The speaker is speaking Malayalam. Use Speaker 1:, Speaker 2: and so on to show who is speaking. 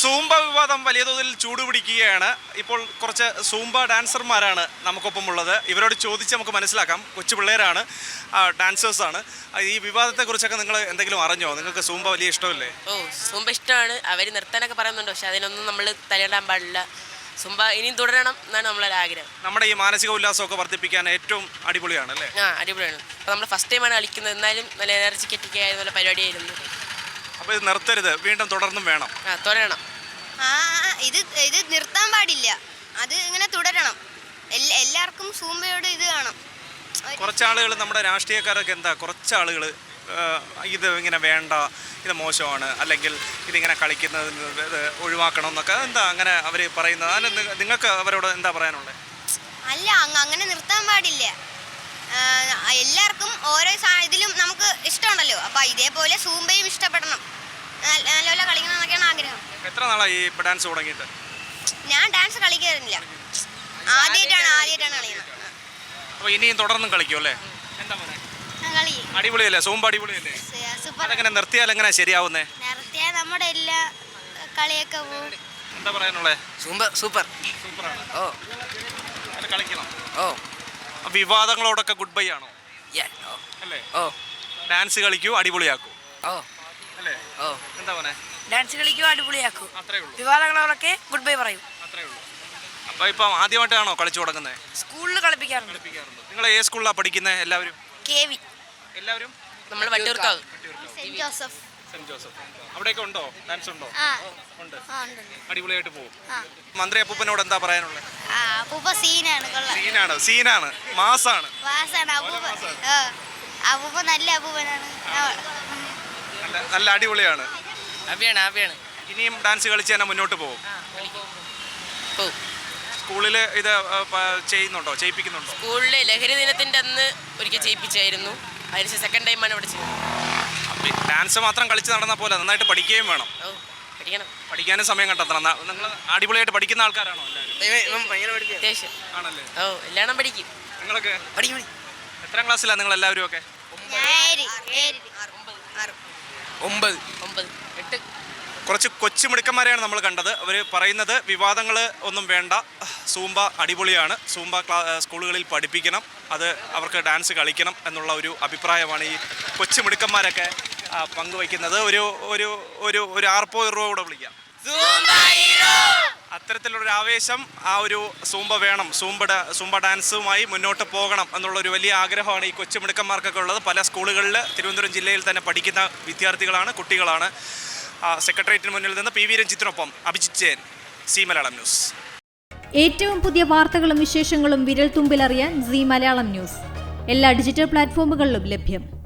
Speaker 1: സൂംബ വിവാദം വലിയ തോതിൽ ചൂടുപിടിക്കുകയാണ് ഇപ്പോൾ കുറച്ച് സൂംബ ഡാൻസർമാരാണ് നമുക്കൊപ്പം ഉള്ളത് ഇവരോട് ചോദിച്ച് നമുക്ക് മനസ്സിലാക്കാം. കൊച്ചു പിള്ളേരാണ് ഡാൻസേഴ്സാണ് ഈ വിവാദത്തെക്കുറിച്ചൊക്കെ നിങ്ങൾ എന്തെങ്കിലും അറിഞ്ഞോ? നിങ്ങൾക്ക് സൂംബ വലിയ ഇഷ്ടമല്ലേ?
Speaker 2: ഓ സൂംബ ഇഷ്ടമാണ്. അവർ നിർത്താനൊക്കെ പറയുന്നുണ്ട്. പക്ഷെ അതിനൊന്നും നമ്മൾ തലയിടാൻ പാടില്ല. സുംബ ഇനിയും തുടരണം എന്നാണ് നമ്മളൊരു ആഗ്രഹം.
Speaker 1: നമ്മുടെ ഈ മാനസിക ഉല്ലാസമൊക്കെ വർദ്ധിപ്പിക്കാൻ ഏറ്റവും അടിപൊളിയാണ് അല്ലേ?
Speaker 2: ആ അടിപൊളിയാണ്. അപ്പോൾ നമ്മൾ ഫസ്റ്റ് ടൈമാണ് കളിക്കുന്നത്. എന്നാലും നല്ല എനർജി ആയ നല്ല പരിപാടിയായിരുന്നു.
Speaker 1: അപ്പോൾ ഇത് നിർത്തരുത്. വീണ്ടും തുടർന്നും വേണം.
Speaker 2: ആ തുടരണം.
Speaker 3: ആ ഇത് ഇത് നിർത്താൻ പാടില്ല. അത് ഇങ്ങനെ തുടരണം. എല്ലാവർക്കും സൂമ്പയോട് ഇത് കാണാം. ഒരു-
Speaker 1: കുറച്ച് ആളുകൾ നമ്മുടെ രാഷ്ട്രീയക്കാരൊക്കെ എന്താ കുറച്ച് ആളുകൾ ഇത് ഇങ്ങനെ വേണ്ട ഇത് മോശമാണ് അല്ലെങ്കിൽ ഇതിങ്ങനെ കളിക്കുന്നത് ഇത് ഒഴിവാക്കണം എന്നൊക്കെ എന്താ അങ്ങനെ അവർ പറയുന്നത്? അതിന് നിങ്ങൾക്ക് അവരോട് എന്താ പറയാനുള്ളത്
Speaker 3: അല്ല അങ്ങ് അങ്ങനെ നിർത്താൻ പാടില്ല. എല്ലാവർക്കും ഓരോ ഇതിലും നമുക്ക് ഇഷ്ടമുണ്ടല്ലോ അപ്പൊ ഇതേപോലെ സൂമ്പയും ഇഷ്ടപ്പെടണം. നല്ല- നല്ലപോലെ
Speaker 1: എത്ര നാളായി ഈ ഡാൻസ് തുടങ്ങിയിട്ട്?
Speaker 3: ഞാൻ ഡാൻസ് കളിക്കാറില്ല. ആദ്യമായിട്ടാണ് ആദ്യമായിട്ടാണ് കളിക്കുന്നത്.
Speaker 1: അപ്പോൾ ഇനിയും തുടർന്നും കളിക്കും അല്ലേ? എന്താ പറയുക
Speaker 3: ഞാൻ കളി.
Speaker 1: അടിപൊളിയല്ലേ? സൂമ്പ അടിപൊളിയല്ലേ?
Speaker 3: സൂപ്പർ.
Speaker 1: അതെങ്ങനെ നിർത്തിയാൽ എങ്ങനെ ശരിയാവുന്നേ?
Speaker 3: നിർത്തിയാൽ നമ്മുടെ എല്ലാ കളിയൊക്കെ പോകും.
Speaker 1: എന്താ പറയാനുള്ളത്
Speaker 4: സൂപ്പർ സൂപ്പർ.
Speaker 1: സൂപ്പറാണ്.
Speaker 4: ഓ.
Speaker 1: അത് കളിക്കണം?
Speaker 4: ഓ.
Speaker 1: അപ്പോൾ വിവാദങ്ങളോടൊക്കെ ഗുഡ് ബൈ ആണോ അല്ലേ?
Speaker 4: ഓ.
Speaker 1: ഡാൻസ് കളിക്കൂ അടിപൊളിയാക്കൂ.
Speaker 4: ഓ.
Speaker 1: അല്ലേ?
Speaker 4: ഓ.
Speaker 1: എന്താ പറയാ
Speaker 5: ഡാൻസ് കളിക്കും അടിപൊളിയാക്കും.
Speaker 1: അത്രേ ഉള്ളൂ.
Speaker 5: വിവാദങ്ങളൊക്കെ ഗുഡ് ബൈ പറയും.
Speaker 1: അത്രേ ഉള്ളൂ. അപ്പോൾ ഇപ്പം ആദ്യമായിട്ടാണോ കളിച്ചു തുടങ്ങുന്നത്
Speaker 5: സ്കൂളിൽ കളിപ്പിക്കാറുണ്ട്.
Speaker 1: കളിപ്പിക്കാറുണ്ട്. നിങ്ങൾ ഏത് സ്കൂളിലാണ് പഠിക്കുന്നത് എല്ലാവരും?
Speaker 5: K V.
Speaker 1: എല്ലാവരും?
Speaker 2: നമ്മൾ Vattiyoorkavu.
Speaker 3: Saint Joseph.
Speaker 1: Saint Joseph. അവിടെയൊക്കെ ഉണ്ടോ? ഡാൻസ് ഉണ്ടോ? ഉണ്ട്. അടിപൊളിയായിട്ട് പോകും മന്ത്രി അപ്പൂപ്പനോട് എന്താ പറയാനുള്ളത്
Speaker 3: ആ അപ്പൂപ്പ സീനാണ് കൊള്ളാം.
Speaker 1: സീനാണ്. സീനാണ്. മാസാണ്.
Speaker 3: വാസാണ് അപ്പൂപ്പ ആ. അപ്പൂപ്പ നല്ല അപ്പൂപ്പനാണ്. ആ,
Speaker 1: നല്ല നല്ല അടിപൊളിയാണ്.
Speaker 4: ഹാപ്പിയാണ് ഹാപ്പിയാണ്
Speaker 1: ഇനിയും ഡാൻസ് കളിച്ച് തന്നെ മുന്നോട്ട് പോകും.
Speaker 2: ഓ
Speaker 1: സ്കൂളിൽ ഇത് ആ, പ- ചെയ്യുന്നുണ്ടോ? ചെയ്യിപ്പിക്കുന്നുണ്ടോ?
Speaker 2: സ്കൂളിലെ ലഹരി ദിനത്തിന്റെ അന്ന് ഒരിക്കൽ ചെയ്യിപ്പിച്ചായിരുന്നു. അതിന് സെക്കൻഡ് ടൈം ആണ് ഇവിടെ ചെയ്യുന്നത്
Speaker 1: അപ്പം ഡാൻസ് മാത്രം കളിച്ച് നടന്ന പോലെ നന്നായിട്ട് പഠിക്കുകയും വേണം.
Speaker 2: ഓ പഠിക്കണം.
Speaker 1: പഠിക്കാനും സമയം കണ്ടെത്തണം നിങ്ങൾ അടിപൊളിയായിട്ട് പഠിക്കുന്ന ആൾക്കാരാണോ എല്ലാവരും?
Speaker 2: അത്യാവശ്യം.
Speaker 1: ആണല്ലേ?
Speaker 2: ഓ എല്ലാം പഠിക്കും.
Speaker 1: നിങ്ങളൊക്കെ?
Speaker 4: പഠിക്കും
Speaker 1: എത്രാം ക്ലാസ്സിലാണ് നിങ്ങൾ എല്ലാവരും ഒക്കെ
Speaker 4: ഒമ്പത്.
Speaker 2: ഒമ്പത്. എട്ട്.
Speaker 1: കുറച്ച് കൊച്ചു മിടുക്കന്മാരെയാണ് നമ്മൾ കണ്ടത്. അവർ പറയുന്നത് വിവാദങ്ങൾ ഒന്നും വേണ്ട. സൂമ്പ അടിപൊളിയാണ്. സൂമ്പ ക്ലാ സ്കൂളുകളിൽ പഠിപ്പിക്കണം. അത് അവർക്ക് ഡാൻസ് കളിക്കണം എന്നുള്ള ഒരു അഭിപ്രായമാണ് ഈ കൊച്ചു മിടുക്കന്മാരൊക്കെ ആ, പങ്കുവയ്ക്കുന്നത്. ഒരു ഒരു ഒരു ഒരു ആർപ്പോ ഇറോ കൂടെ വിളിക്കാം അത്തരത്തിലൊരു ആവേശം ആ ഒരു സൂമ്പ വേണം. സൂമ്പ ഡാ- സൂമ്പ ഡാൻസുമായി മുന്നോട്ട് പോകണം എന്നുള്ള ഒരു വലിയ ആഗ്രഹമാണ് ഈ കൊച്ചുമിടുക്കന്മാർക്കൊക്കെ ഉള്ളത്. പല സ്കൂളുകളിൽ തിരുവനന്തപുരം ജില്ലയിൽ തന്നെ പഠിക്കുന്ന വിദ്യാർത്ഥികളാണ് കുട്ടികളാണ്. സെക്രട്ടേറിയറ്റിന് മുന്നിൽ നിന്ന് പി വി രഞ്ജിത്തിനൊപ്പം അഭിജിത് ജയൻ സി മലയാളം ന്യൂസ്.
Speaker 6: ഏറ്റവും പുതിയ വാർത്തകളും വിശേഷങ്ങളും വിരൽ തുമ്പിലറിയാൻ സി മലയാളം ന്യൂസ്. എല്ലാ ഡിജിറ്റൽ പ്ലാറ്റ്ഫോമുകളിലും ലഭ്യം.